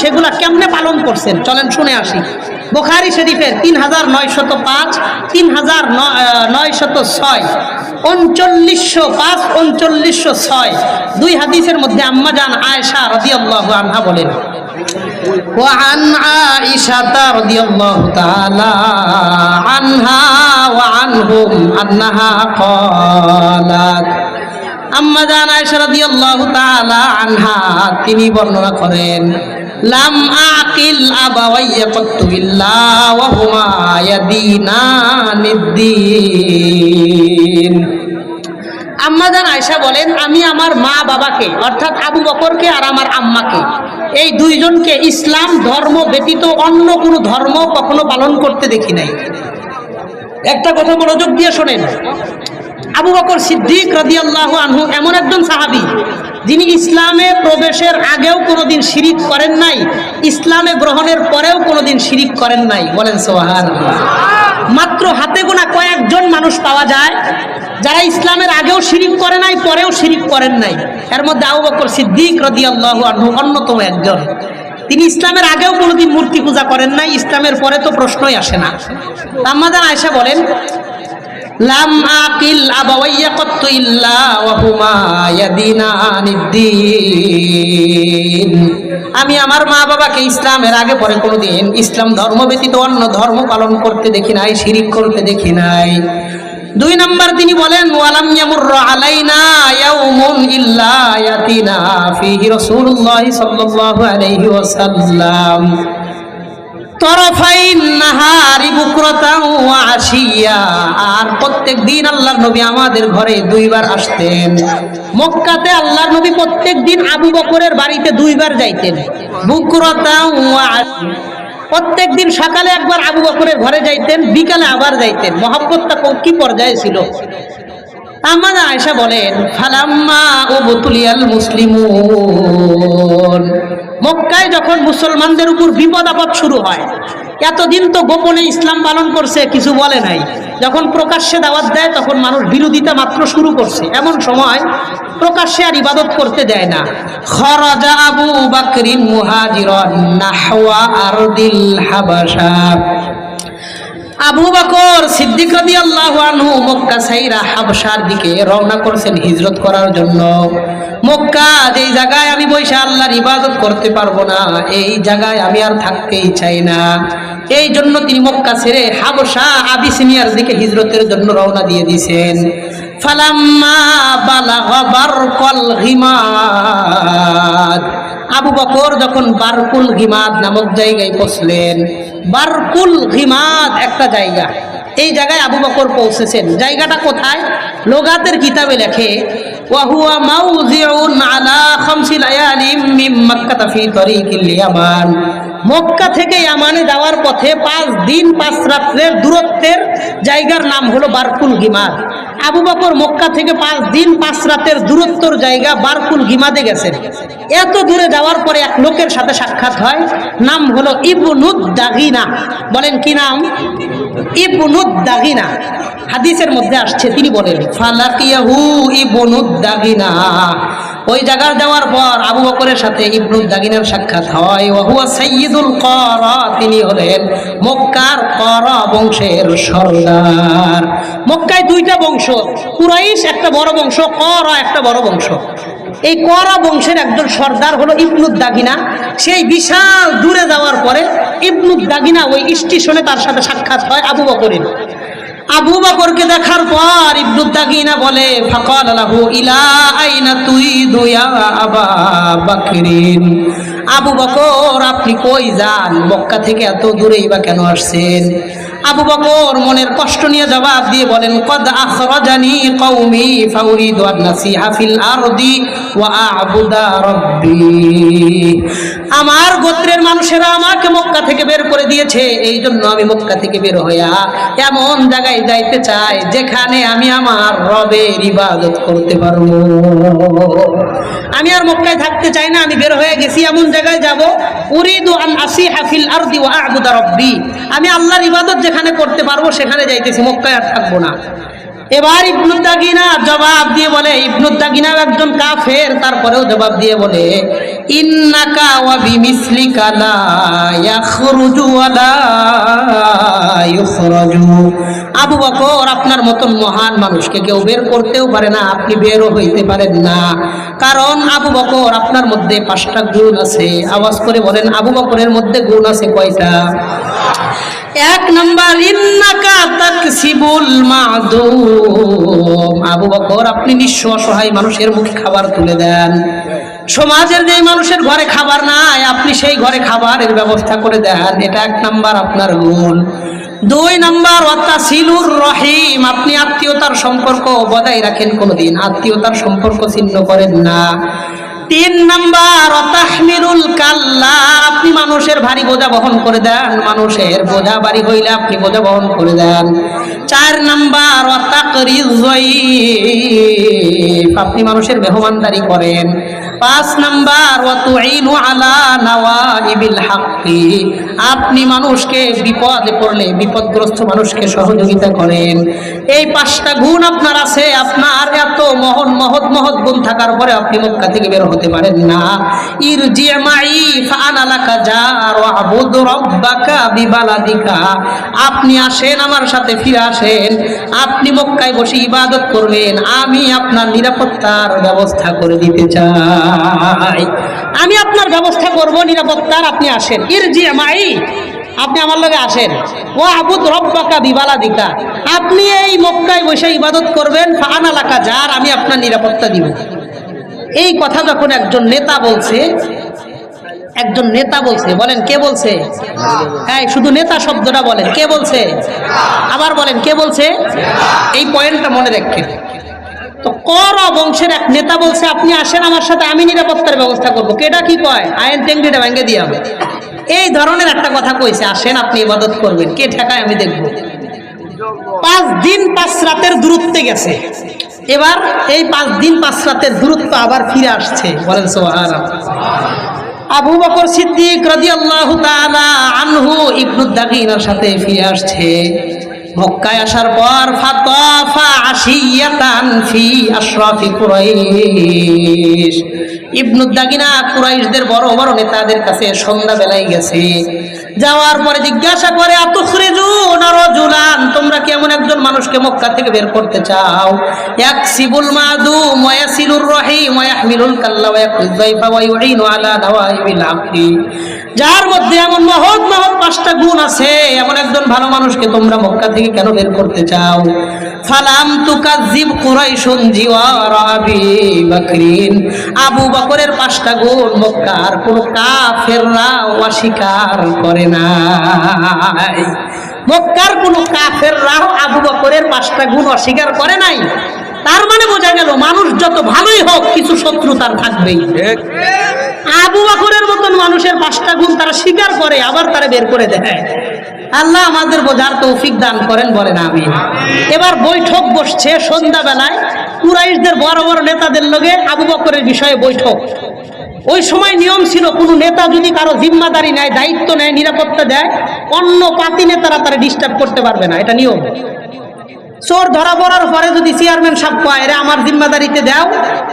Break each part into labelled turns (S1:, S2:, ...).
S1: সেগুলা কেমনে পালন করছেন চলেন শুনে আসি বোখারি শরীফের তিন হাজার নয়শত পাঁচ তিন হাজার নয়শত ছয় উনচল্লিশশো পাঁচ উনচল্লিশশো ছয় দুই হাদিসের মধ্যে আম্মা জান আয়েশা রাদিয়াল্লাহু আনহা বলেন وعن عائشة رضي الله تعالى عنها وعنهم أنها قالت আম্মা জান আয়েশা রাদিয়াল্লাহু তাআলা আনহা, তিনি বর্ণনা করেন, লাম আকিল আবাওয়াইয়া কত্তু ইল্লা ওয়া হুমা ইয়াদিনানিদ্দিন আম্মা জান আয়েশা বলেন, আমি আমার মা বাবাকে, অর্থাৎ আবু বকরকে আর আমার আম্মাকে, এই দুইজনকে ইসলাম ধর্ম ব্যতীত অন্য কোনো ধর্ম কখনো পালন করতে দেখি নাই। একটা কথা মনোযোগ দিয়ে শোনেন। আবু বকর সিদ্দিক রাদিয়াল্লাহু আনহু এমন একজন সাহাবী, যিনি ইসলামে প্রবেশের আগেও কোনোদিন শিরিক করেন নাই, ইসলামে গ্রহণের পরেও কোনোদিন শিরিক করেন নাই। বলেন সোহান মাত্র হাতে গোনা কয়েকজন মানুষ পাওয়া যায়, যারা ইসলামের আগেও শিরিক করে নাই, পরেও শিরিক করেন নাই। এর মধ্যে আবু বকর সিদ্দিক রাদিয়াল্লাহু আনহু অন্যতম একজন। তিনি ইসলামের আগেও কোনোদিন মূর্তি পূজা করেন নাই, ইসলামের পরে তো প্রশ্নই আসে না। আমাদের আয়সা বলেন লাম আকিল আবাওয়াইয়া কত্তু ইল্লা ওয়া হুমা ইয়াদিনানিদ্দিন আমি আমার মা বাবাকে ইসলামের আগে পরে কোনোদিন ইসলাম ধর্ম ব্যতীত অন্য ধর্ম পালন করতে দেখি নাই, শিরিক করতে দেখি নাই। দুই নাম্বার তিনি বলেন, ওয়ালাম ইয়ামুর আলাইনা ইয়াউমুন ইল্লা ইয়াতিনা ফিহি রাসূলুল্লাহ সাল্লাল্লাহু আলাইহি ওয়াসাল্লাম। আর প্রত্যেক দিন নবী আমাদের ঘরে দুইবার আসতেন। মক্কাতে নবী আবু বকরের বাড়িতে দুইবার যাইতেন। সকালে একবার আবু বকরের ঘরে যাইতেন, বিকালে আবার যাইতেন। মহাব্বতটা কি পর্যায়ে ছিল? আমার আয়সা বলেন, ফালাম্মা ও বতুলিয়াল মুসলিমুন। মক্কায় যখন মুসলমানদের উপর বিপদ আপদ শুরু হয়, এতদিন তো গোপনে ইসলাম পালন করছে, কিছু বলে নাই। যখন প্রকাশ্যে দাওয়াত দেয়, তখন মানুষ বিরোধিতা মাত্র শুরু করছে। এমন সময় প্রকাশ্যে আর ইবাদত করতে দেয় না। খরাজা আবু বাকরিন মুহাজিরান নাহওয়া আবু বকর সিদ্দিক রাদিয়াল্লাহু আনহু মক্কা সাইরা হাবশার দিকে রওনা করছেন হিজরত করার জন্য। মক্কা, যেই জায়গায় আমি বসে আল্লাহর ইবাদত করতে পারব না, এই জায়গায় আমি আর থাকতেই চাই না। এই জন্য তিনি মক্কা ছেড়ে হাবশা আবিসিনিয়ার দিকে হিজরতের জন্য রওনা দিয়ে দিয়েছেন। ফালাম্মা বালাগা বারকাল গিমাদ। আবু বকর যখন বারকুল হিমাদ নামক জায়গায় পৌঁছলেন বারকুল হিমাদ একটা জায়গা। এই জায়গায় আবু বকর পৌঁছেছেন। জায়গাটা কোথায়? লোগাতের কিতাবে লেখে আলা মক্কা থেকে ইয়ামানে যাওয়ার পথে পাঁচ দিন, পাঁচ রাত্রের দূরত্বের জায়গার নাম হলো বারকুল গিমাদ। আবু বকর মক্কা থেকে পাঁচ দিন, পাঁচ রাতের দূরত্বর জায়গা বারকুল গিমাদে গেছেন। এত দূরে যাওয়ার পরে এক লোকের সাথে সাক্ষাৎ হয়, নাম হলো ইবনুদ দাগিনা বলেন কি নাম? ইবনুদ দাগিনা হাদিসের মধ্যে আসছে, তিনি বলেন, ফালাকিয়াহু ইবনুদ দাগিনা ওই জায়গায় যাওয়ার পর আবু বকরের সাথে ইবনুদ দাগিনার সাক্ষাৎ হয় ওহুয়া সাইয়্যিদুল করা তিনি হলেন মক্কার করা বংশের সর্দার। মক্কায় দুইটা বংশ, কুরাইশ একটা বড় বংশ, করা একটা বড় বংশ। এই করা বংশের একজন সর্দার হলো ইবনুদ দাগিনা সেই বিশাল দূরে যাওয়ার পরে ইবনুদ দাগিনা ওই স্টেশনে তার সাথে সাক্ষাৎ হয় আবু বকরের। আবু বকরকে দেখার পর ইবনুদ দাগিনা বলে, ফাকাল লাহু ইলা আইনা তুই দুয়া আবা বাকরিন? আবু বকর, আপনি কই যান? মক্কা থেকে এত দূরেই বা কেন আসছেন? আবু বকর মনের কষ্ট নিয়ে জবাব দিয়ে বলেন, কদ আখরাজানি কওমি ফাউরিদু আন নাসিহা ফিল আরদি ওয়া আ'বুদা রাব্বি। আমার গোত্রের মানুষেরা আমাকে মক্কা থেকে বের করে দিয়েছে এই জন্য আমি মক্কা থেকে বের হইয়া এমন জায়গায় যাইতে চাই যেখানে আমি আমার রবের ইবাদত করতে পারব। আমি আর মক্কায় থাকতে চাই না, আমি বের হয়ে গেছি, এমন জায়গায় যাব, উরিদু আন আসিহা ফিল আরদি ওয়া আ'বুদা রাব্বি। আমি আল্লাহর ইবাদত যেখানে করতে পারব, সেখানে যাইতেছি, মক্কায় আর থাকব না। এবার ইবনুদ্দাগিনা জবাব দিয়ে বলে ইবনুদ্দাগিনাও একজন কাফের, তারপরেও জবাব দিয়ে বলে ইন্নাকা ওয়া বিমিসলিকা লা ইয়াখরুজু আবু বকর আপনার মতন মহান মানুষকে কেউ বের করতেও পারে না, আপনি বেরও হইতে পারেন না। কারণ আবু বকর আপনার মধ্যে পাঁচটা গুণ আছে। আওয়াজ করে বলেন, আবু বকরের মধ্যে গুণ আছে কয়টা? এক নম্বর, ইন্নাকা তাকসিবুল মাদুম। আবু বকর, আপনি নিঃস্ব অসহায় মানুষের মুখে খাবার তুলে দেন। সমাজের যে মানুষের ঘরে খাবার নাই, আপনি সেই ঘরে খাবারের ব্যবস্থা করে দেন। এটা এক নাম্বার আপনার গুণ। দুই নাম্বার সিলুর রহিম। আপনি আত্মীয়তার সম্পর্ক বজায় রাখেন কোনোদিন। আত্মীয়তার সম্পর্ক ছিন্ন করেন না। তিন নাম্বার অতাহমিরুল কাল্লা আপনি মানুষের ভারী বোঝা বহন করে দেন। মানুষের বোঝা বাড়ি হইলে আপনি বোঝা বহন করে দেন। চার নাম্বার অতাকরিজ আপনি মানুষের মেহমানদারি করেন। পাঁচ নাম্বার আপনি মানুষকে বিপদে পড়লে, বিপদগ্রস্ত মানুষকে সহযোগিতা করেন। এই পাঁচটা গুণ আপনার আছে, আপনার এত মহৎ মহৎ মহৎ গুণ থাকার পরে আপনি মক্কা থেকে বের হতে পারেন না। বিবালাদিকা। আপনি আসেন আমার সাথে, ফিরে আসেন। আপনি মক্কায় বসে ইবাদত করবেন। আমি আপনার নিরাপত্তার ব্যবস্থা করে দিতে চাই। আমি আপনার ব্যবস্থা করব, নিরাপত্তার আপনি আসেন। ইরজি মাই আপনি আমার লগে আসেন। ও আবুদ রব্বাকা বিবালা দিকা আপনি এই মক্কায় বসে ইবাদত করবেন ফান এলাকা যার, আমি আপনার নিরাপত্তা দিব। এই কথা যখন একজন নেতা বলছে, একজন নেতা বলছে, বলেন কে বলছে? হ্যাঁ শুধু নেতা শব্দটা বলেন, কে বলছে? আবার বলেন, কে বলছে? এই পয়েন্টটা মনে রাখেন। কর বংশের এক নেতা বলছে, আপনি আসেন আমার সাথে, আমি নিরাপত্তার ব্যবস্থা করব। কেটা কি কয়? আইন টেঙ্গিটা দিয়ে হবে। এই ধরনের একটা কথা কইছে, আসেন, আপনি ইবাদত করবেন। কে ঠেকায় আমি দেখব। পাঁচ দিন পাঁচ রাতের দূরত্বে গেছে। এবার এই পাঁচ দিন পাঁচ রাতের দূরত্ব আবার ফিরে আসছে। বলেন আবু বকর সিদ্দিক রাদিয়াল্লাহু তাআলা আনহু ইবনু দাগিনার সাথে ফিরে আসছে। মক্কায় আসার পর, ফাতাফা বড় বড় নেতাদের কাছে সন্ধ্যা বেলায় গেছে। যাওয়ার পরে জিজ্ঞাসা করে তোমরা কি এমন একজন মানুষকে মক্কা থেকে বের করতে চাও? ইয়াকসিবুল মাদু ওয়ায়াসিলুর রহিম কাল্লা যার মধ্যে এমন মহৎ মহৎ পাঁচটা গুণ আছে, এমন একজন ভালো মানুষকে তোমরা মক্কা থেকে কেন বের করতে চাও? ফালাম তুকাজ্জিব কুরাইশুন জিওয়ার আবি বকরিন। আবু বকরের পাঁচটা গুণ মক্কার কোন কাফেররা অস্বীকার করে নাই। মক্কার কোন কাফেররাও আবু বকরের পাঁচটা গুণ অস্বীকার করে নাই। তার মানে বোঝা গেল মানুষ যত ভালোই হোক কিছু শত্রু তার থাকবেই। আবু বকরের মতন মানুষের পাঁচটা গুণ তারা স্বীকার করে আবার তারা বের করে দেয়। আল্লাহ আমাদের বোঝার তৌফিক দান করেন বলেন আমি এবার বৈঠক বসছে সন্ধ্যাবেলায়। কুরাইশদের বড় বড় নেতাদের লগে আবু বকরের বিষয়ে বৈঠক। ওই সময় নিয়ম ছিল কোনো নেতা যদি কারও জিম্মাদারি নেয় দায়িত্ব নেয় নিরাপত্তা দেয় অন্য পাতি নেতারা তারা ডিস্টার্ব করতে পারবে না এটা নিয়ম। চোর ধরা পড়ার পরে যদি চেয়ারম্যান সাপ কয়, এরা আমার জিম্মাদারিতে দাও,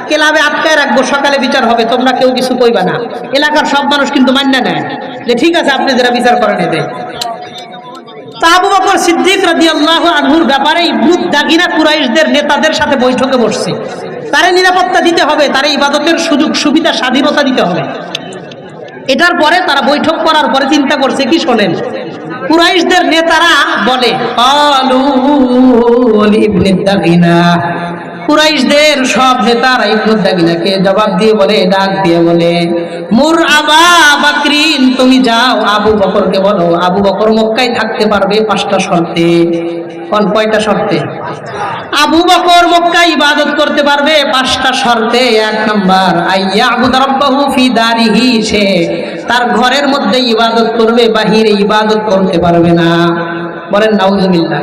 S1: ক্লাবে আটকায় রাখব, সকালে বিচার হবে, তোমরা কেউ কিছু কইবা না। এলাকার সব মানুষ কিন্তু মান্য নেয়। যে ঠিক আছে, আপনি যারা বিচার করেন এদের। তা আবু সিদ্দিক আনহুর ব্যাপারে দাগিনা কুরাইশদের নেতাদের সাথে বৈঠকে বসছে। তারে নিরাপত্তা দিতে হবে, তারে ইবাদতের সুযোগ, সুবিধা, স্বাধীনতা দিতে হবে। এটার পরে তারা বৈঠক করার পরে চিন্তা করছে, কি শোনেন? কুরাইশদের নেতারা বলে "ক্বালু লিবনি দাগিনা। কুরাইশদের সব নেতারা ইবনুদ্দাগিনাকে জবাব দিয়ে বলে, ডাক দিয়ে বলে, মুর আবা বাকরিন, তুমি যাও, আবু বকরকে বলো, আবু বকর মক্কায় থাকতে পারবে পাঁচটা শর্তে। কোন, কয়টা শর্তে? আবু বকর মক্কায় ইবাদত করতে পারবে পাঁচটা শর্তে। এক নাম্বার আইয়া সে তার ঘরের মধ্যে ইবাদত করবে, বাহিরে ইবাদত করতে পারবে না। বলেন, নাউজুবিল্লাহ।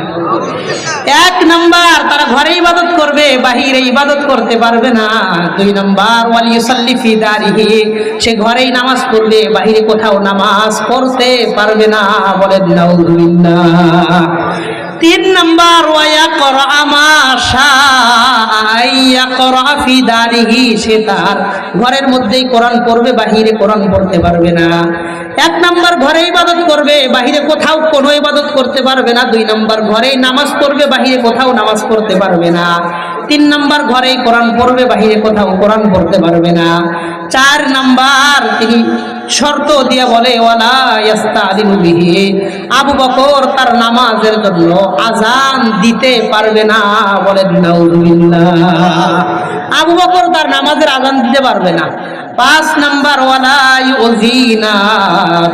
S1: এক নাম্বার, তারা ঘরে ইবাদত করবে, বাহিরে ইবাদত করতে পারবে না। দুই নাম্বার ওয়ালিউসাল্লি ফি দারিহি, সে ঘরেই নামাজ পড়বে, বাহিরে কোথাও নামাজ পড়তে পারবে না। বলেন, নাউজুবিল্লাহ। তিন নাম্বার, ওয়া করা আমাশা করা ফি দারিহি, সে তার ঘরের মধ্যেই কোরআন পড়বে, বাহিরে কোরআন পড়তে পারবে না। এক নম্বর, ঘরে ইবাদত করবে, বাহিরে কোথাও কোনো ইবাদত করতে পারবে না। দুই নাম্বার ঘরেই নামাজ পড়বে, বাহিরে কোথাও নামাজ পড়তে পারবে না। তিন নাম্বার ঘরে কোরআন পড়বে, বাহিরে কোথাও কোরআন পড়তে পারবে না। চার নাম্বার, তিনি শর্ত দিয়ে বলে আবু বকর তার নামাজের জন্য আজান দিতে পারবে না নাউজুবিল্লাহ। আবু বকর তার নামাজের আজান দিতে পারবে না। পাঁচ নাম্বার, ওয়ালা ইউজিনা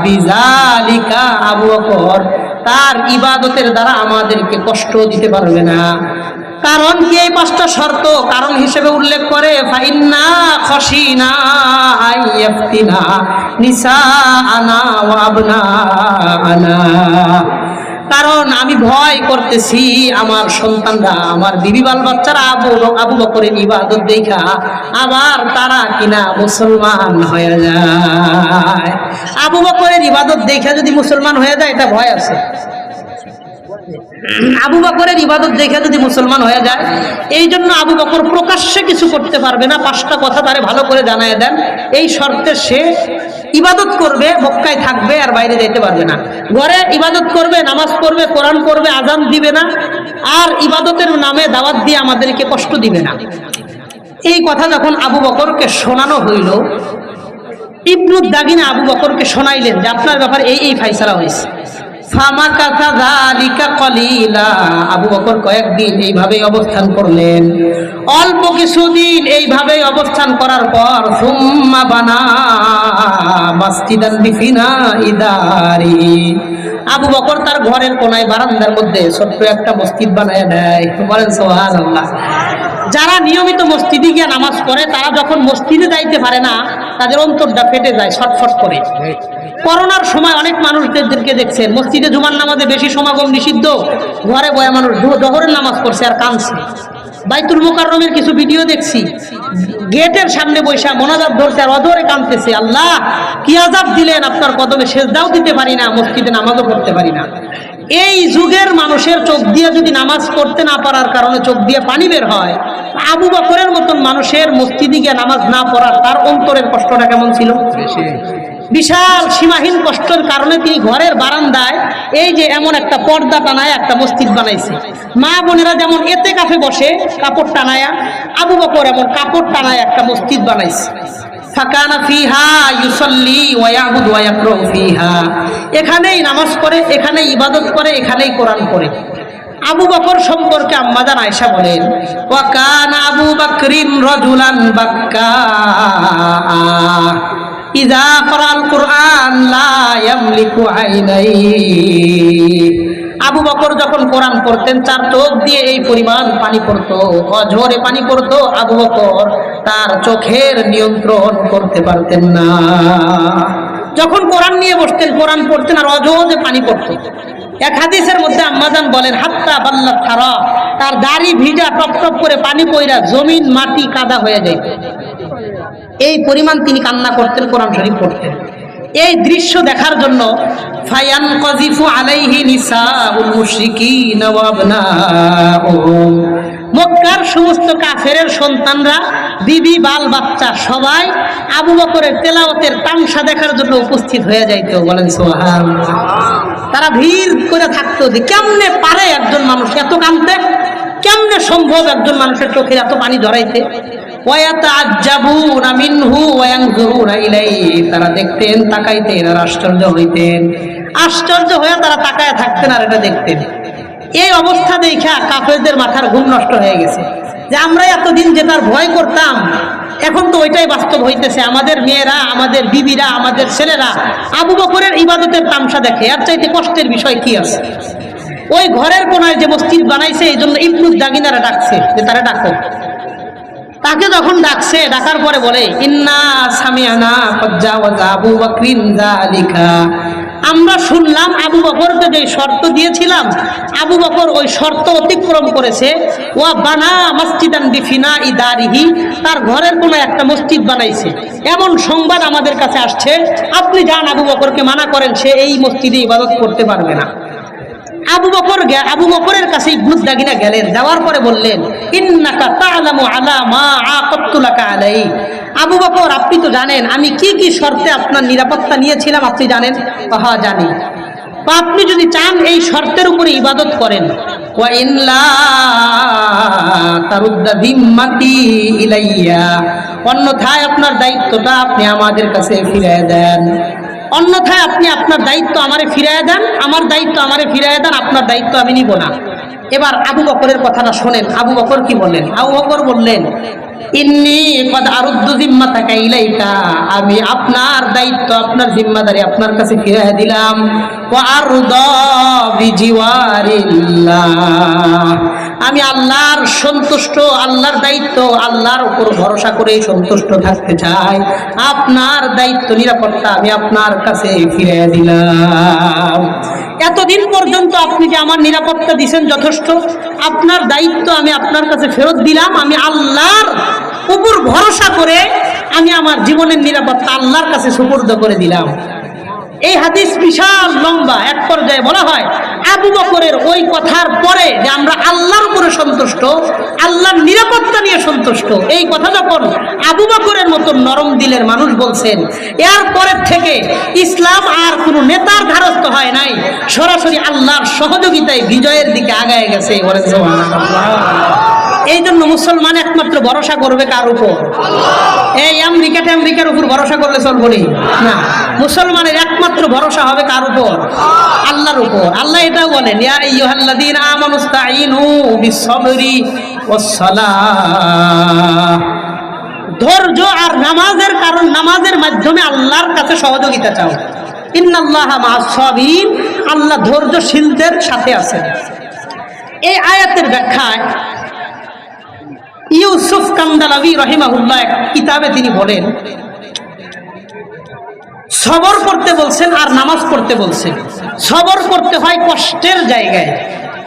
S1: বিজালিকা, আবু বকর তার ইবাদতের দ্বারা আমাদেরকে কষ্ট দিতে পারবে না। কারণ কি এই পাঁচটা শর্ত? কারণ হিসেবে উল্লেখ করে খসিনা আনা কারণ আমি ভয় করতেছি। আমার সন্তানরা, আমার বিবি বাল বাচ্চারা আবু আবু বকরের ইবাদত দেখা আবার তারা কিনা মুসলমান হয়ে যায়। আবু বকরের ইবাদত দেখা যদি মুসলমান হয়ে যায়, এটা ভয় আছে। আবু বকরের ইবাদত দেখে যদি মুসলমান হয়ে যায়, এই জন্য আবু বকর প্রকাশ্যে কিছু করতে পারবে না, পাঁচটা কথা তারে ভালো করে জানায় দেন। এই শর্তে সে ইবাদত করবে, মক্কায় থাকবে, আর বাইরে যেতে পারবে না। ঘরে ইবাদত করবে, নামাজ পড়বে, কোরআন করবে আজান দিবে না, আর ইবাদতের নামে দাওয়াত দিয়ে আমাদেরকে কষ্ট দিবে না। এই কথা যখন আবু বকরকে শোনানো হইল, ইবনুদ দাগিনা আবু বকরকে শোনাইলেন যে, আপনার ব্যাপারে এই এই ফাইসালা হয়েছে আবু বকর কয়েকদিন এইভাবেই অবস্থান করলেন। অল্প কিছুদিন এইভাবেই অবস্থান করার পর সুম্মা বানা মাসজিদান বিফিনা ইদারি। আবু বকর তার ঘরের কোনায় বারান্দার মধ্যে ছোট্ট একটা মসজিদ বানায় দেয়। বলেন সুবহানাল্লাহ। যারা নিয়মিত মসজিদে গিয়ে নামাজ পড়ে, তারা যখন মসজিদে যাইতে পারে না, তাদের অন্তরটা ফেটে যায় ছটফট করে। করোনার সময় অনেক মানুষদেরকে দেখছেন, মসজিদে জুমার নামাজে বেশি সমাগম নিষিদ্ধ, ঘরে বয়া মানুষ দহরের নামাজ পড়ছে আর কাঁদছে। বাইতুল মোকাররমের কিছু ভিডিও দেখছি, গেটের সামনে বৈশা মোনাজাত ধরছে আর অধরে কাঁদতেছে, আল্লাহ, কি আজাব দিলেন আপনার কদমে, সেজদাও দিতে পারি না, মসজিদে নামাজও পড়তে পারি না। এই যুগের মানুষের চোখ দিয়ে যদি নামাজ পড়তে না পারার কারণে চোখ দিয়ে পানি বের হয় আবু বকরের মতন মানুষের মসজিদে গিয়ে নামাজ না পড়ার তার অন্তরের কষ্টটা কেমন ছিল? বিশাল সীমাহীন কষ্টের কারণে তিনি ঘরের বারান্দায় এই যে এমন একটা পর্দা টানায় একটা মসজিদ বানাইছে। মা বোনেরা যেমন এতে কাফে বসে কাপড় টানায়া আবু বকর এমন কাপড় টানায় একটা মসজিদ বানাইছে। ফাকানা ফিহা ইউসাল্লি ওয়া ইয়াবুদু ওয়া ফিহা। এখানেই নামাজ পড়ে, এখানেই ইবাদত করে, এখানেই কোরআন পড়ে। আবু বকর সম্পর্কে আম্মাজান আয়েশা বলেন ওয়াকান আবু বকরিন রাজুলান বাক্কা ইজা করাল কোরআন লা ইয়ামলিকু আইনাই আবু বকর যখন কোরআন পড়তেন চার চোখ দিয়ে এই পরিমাণ পানি পড়তো, অঝরে পানি পড়তো, আবু বকর তার চোখের নিয়ন্ত্রণ করতে পারতেন না। যখন কোরআন নিয়ে বসতেন, কোরআন পড়তেন আর অজরে পানি পড়তো এক হাদিসের মধ্যে আম্মাজান বলেন, হাত্তা বাল্লা থারা তার দাড়ি ভিজা টপ করে পানি পইরা জমিন, মাটি কাদা হয়ে যায়। এই পরিমাণ তিনি কান্না করতেন, কোরআন শরীফ পড়তেন। এই দৃশ্য দেখার জন্য, ফায়ান কজিফু আলাইহি আবনাউহুম মক্কার সমস্ত কাফেরের সন্তানরা, বিবি, বাল, বাচ্চা সবাই আবু বকরের তেলাওয়াতের তামসা দেখার জন্য উপস্থিত হয়ে যাইতো। বলেন, সুবহানাল্লাহ। তারা ভিড় করে থাকতো যে কেমনে পারে একজন মানুষ এত কানতে কেমনে সম্ভব একজন মানুষের চোখের এত পানি ধরাইতে তারা দেখতেন, তাকাইতেন, আর আশ্চর্য হইতেন। আশ্চর্য হয়ে তারা তাকায় থাকতেন আর এটা দেখতেন। এই অবস্থা দেখা কাফেরদের মাথার ঘুম নষ্ট হয়ে গেছে। যে আমরা এতদিন যেটার ভয় করতাম, এখন তো ওইটাই বাস্তব হইতেছে। আমাদের মেয়েরা, আমাদের বিবিরা, আমাদের ছেলেরা, আবু বকরের ইবাদতের তামসা দেখে আর চাইতে কষ্টের বিষয় কি আছে? ওই ঘরের কোনায় যে মসজিদ বানাইছে এই জন্য ইবনুদ দাগিনারা ডাকছে যে তারা ডাকো। তাকে যখন ডাকছে, ডাকার পরে বলে, ইন্না সামিয়ানা আবু আমরা শুনলাম আবু বকরকে যে শর্ত দিয়েছিলাম, আবু বকর ওই শর্ত অতিক্রম করেছে, ওয়া বানা মসজিদান বিফিনা ইদারিহি তার ঘরের কোনো একটা মসজিদ বানাইছে। এমন সংবাদ আমাদের কাছে আসছে, আপনি যান আবু বকরকে মানা করেন, সে এই মসজিদে ইবাদত করতে পারবে না। আবু বকর আবু বকরের কাছে গুজ দাগিনা গেলেন। যাওয়ার পরে বললেন আলা মা আলাই আবু বকর, আপনি তো জানেন, আমি কি কি শর্তে আপনার নিরাপত্তা নিয়েছিলাম, আপনি জানেন? হ্যাঁ জানি। বা আপনি যদি চান এই শর্তের উপরে ইবাদত করেন। অন্যথায় আপনার দায়িত্বটা আপনি আমাদের কাছে ফিরিয়ে দেন। অন্যথায় আপনি আপনার দায়িত্ব আমারে ফিরিয়ে দেন, আমার দায়িত্ব আমারে ফিরিয়ে দেন, আপনার দায়িত্ব আমি নিব না। এবার আবু বকরের কথাটা শোনেন। আবু বকর কি বললেন? আবু বকর বললেন আমি আপনার দায়িত্ব, আপনার জিম্মাদারি আপনার কাছে ফিরিয়ে দিলাম। ওয়া আরদা বিজিওয়ারিল্লাহ। আমি আল্লাহর সন্তুষ্ট, আল্লাহর দায়িত্ব, আল্লাহর উপর ভরসা করে সন্তুষ্ট থাকতে চাই। আপনার দায়িত্ব, নিরাপত্তা আমি আপনার কাছে ফিরে দিলাম। এতদিন পর্যন্ত আপনি যে আমার নিরাপত্তা দিছেন যথেষ্ট। আপনার দায়িত্ব আমি আপনার কাছে ফেরত দিলাম। আমি আল্লাহর উপর ভরসা করে আমি আমার জীবনের নিরাপত্তা আল্লাহর কাছে সুপর্দ করে দিলাম। এই হাদিস বিশাল লম্বা, এক পর্যায়ে বলা হয়, আবু বকরের ওই কথার পরে যে আমরা আল্লাহর উপরে সন্তুষ্ট, আল্লাহর নিরাপত্তা নিয়ে সন্তুষ্ট, এই কথা যখন আবু বকরের মতো নরম দিলের মানুষ বলছেন, এর পরের থেকে ইসলাম আর কোনো নেতার ধারস্থ হয় নাই, সরাসরি আল্লাহর সহযোগিতায় বিজয়ের দিকে আগায় গেছে। এই জন্য মুসলমান একমাত্র ভরসা করবে কার উপর? এই আমেরিকাতে আমেরিকার উপর ভরসা করলে চলবো নি? মুসলমানের একমাত্র ভরসা হবে কার উপর? আল্লাহর উপর। আল্লাহ এটাও বলেন ধৈর্য আর নামাজের কারণ, নামাজের মাধ্যমে আল্লাহর কাছে সহযোগিতা চাও। ইন্নাল্লাহা মা'আস সাবিরিন আল্লাহ ধৈর্যশীলদের সাথে আছেন। এই আয়াতের ব্যাখ্যায় ইউসুফ কান্দালাবি রহিমাহুল্লাহ এক কিতাবে তিনি বলেন, সবর করতে বলছেন আর নামাজ পড়তে বলছেন। সবর করতে হয় কষ্টের জায়গায়।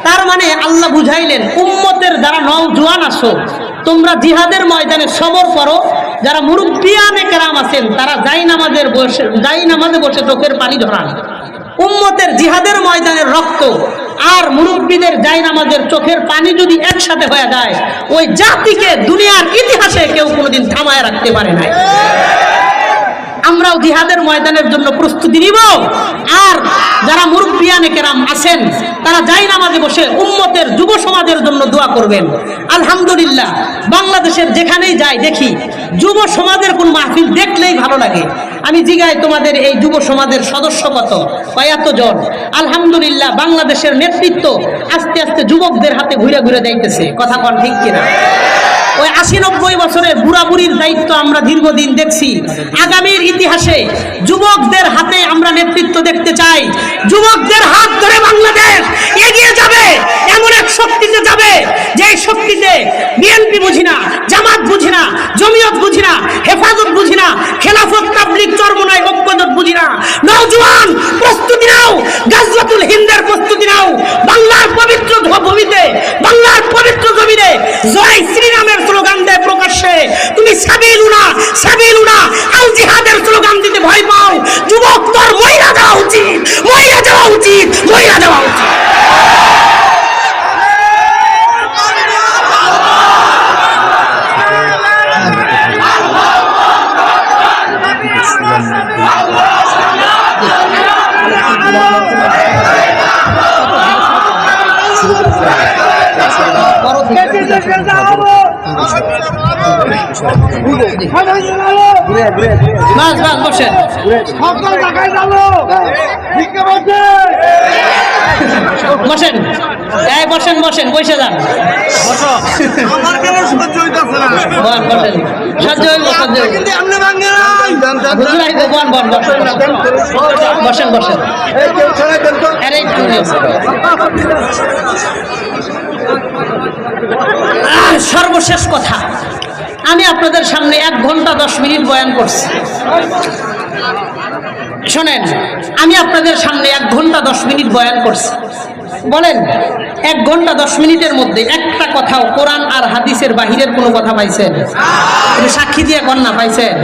S1: তার মানে আল্লাহ বুঝাইলেন, উম্মতের যারা নওজোয়ান আসো। তোমরা জিহাদের ময়দানে সবর করো। যারা মুরব্বিয়ানে কেরাম আছেন, তারা যাই নামাজের বসে যাই নামাজে বসে চোখের পানি ধরান। উম্মতের জিহাদের ময়দানের রক্ত আর মুরব্বীদের নামাজের চোখের পানি যদি একসাথে হয়ে যায়, ওই জাতিকে, দুনিয়ার ইতিহাসে কেউ কোনোদিন থামায় রাখতে পারে নাই। আমরাও জিহাদের ময়দানের জন্য প্রস্তুতি নিব। আর যারা মুরব্বিয়ানে কেরাম আছেন, তারা যাই নামাজে বসে উম্মতের যুব সমাজের জন্য দোয়া করবেন। আলহামদুলিল্লাহ, বাংলাদেশের যেখানেই যাই দেখি, যুব সমাজের কোন মাহফিল দেখলেই ভালো লাগে। আমি জিগাই তোমাদের এই যুব সমাজের সদস্য কত কয়াতজন আলহামদুলিল্লাহ, বাংলাদেশের নেতৃত্ব আস্তে আস্তে যুবকদের হাতে ঘুরে ঘুরে যাইতেছে। কথা কন ঠিক কিনা? ওই আশি নব্বই বছরের বুড়া বুড়ির দায়িত্ব আমরা দীর্ঘদিন দেখছি। আগামীর ইতিহাসে যুবকদের হাতে আমরা নেতৃত্ব দেখতে চাই। যুবকদের হাত ধরে বাংলাদেশ এগিয়ে যাবে, এমন এক শক্তিতে যাবে, যে শক্তিতে বিএনপি বুঝি না, জামাত বুঝি না, জমিয়ত বুঝি না, হেফাজত বুঝি না, খেলাফত তাবলিক চরমনায় ঐক্যজোট বুঝি না। নওজোয়ান, প্রস্তুতি নাও, গাজওয়াতুল হিন্দের প্রস্তুতি নাও। বাংলার পবিত্র ভূমিতে, বাংলার পবিত্র জমিনে জয় শ্রীরামের স্লোগান দেয় প্রকাশ্যে। তুমি সাবিলুনা সাবিলুনা আল জিহাদের স্লোগান দিতে ভয় পাও। যুবক বসেন বসেন। এই বসেন বসেন বসে যান। বসেন বসেন। বসেন সর্বশেষ কথা। আমি আপনাদের সামনে এক ঘণ্টা দশ মিনিট বয়ান করছি। শোনেন, আমি আপনাদের সামনে এক ঘণ্টা দশ মিনিট বয়ান করছি। বলেন, এক ঘণ্টা দশ মিনিটের মধ্যে একটা কথাও কোরআন আর হাদিসের বাহিরের কোনো কথা পাইছেন? সাক্ষী দিয়ে কন্যা পাইছেন?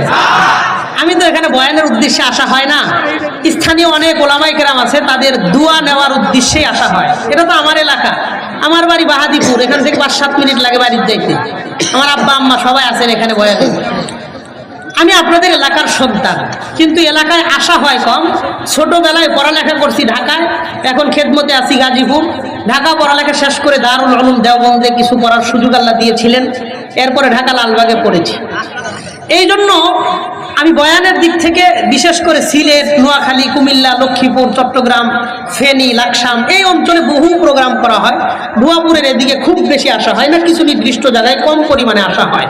S1: আমি তো এখানে বয়ানের উদ্দেশ্যে আসা হয় না। স্থানীয় অনেক ওলামাই কেরাম আছে, তাদের দোয়া নেওয়ার উদ্দেশ্যেই আসা হয়। এটা তো আমার এলাকা। আমার বাড়ি বাহাদিপুর, এখান থেকে পাঁচ সাত মিনিট লাগে বাড়ির যাইতে আমার আব্বা, আম্মা সবাই আছেন এখানে বয়ানে। আমি আপনাদের এলাকার সন্তান। কিন্তু এলাকায় আসা হয় কম। ছোটোবেলায় পড়ালেখা করছি ঢাকায়। এখন খেদমতে আছি গাজীপুর। ঢাকা পড়ালেখা শেষ করে দারুল আলম দেওবন্দে কিছু পড়ার সুযোগ আল্লাহ দিয়েছিলেন। এরপরে ঢাকা লালবাগে পড়েছি। এই জন্য আমি বয়ানের দিক থেকে বিশেষ করে সিলেট, নোয়াখালী, কুমিল্লা, লক্ষ্মীপুর, চট্টগ্রাম, ফেনী, লাকসাম এই অঞ্চলে বহু প্রোগ্রাম করা হয়। ভুয়াপুরের এদিকে খুব বেশি আসা হয় না। কিছু নির্দিষ্ট জায়গায় কম পরিমাণে আসা হয়।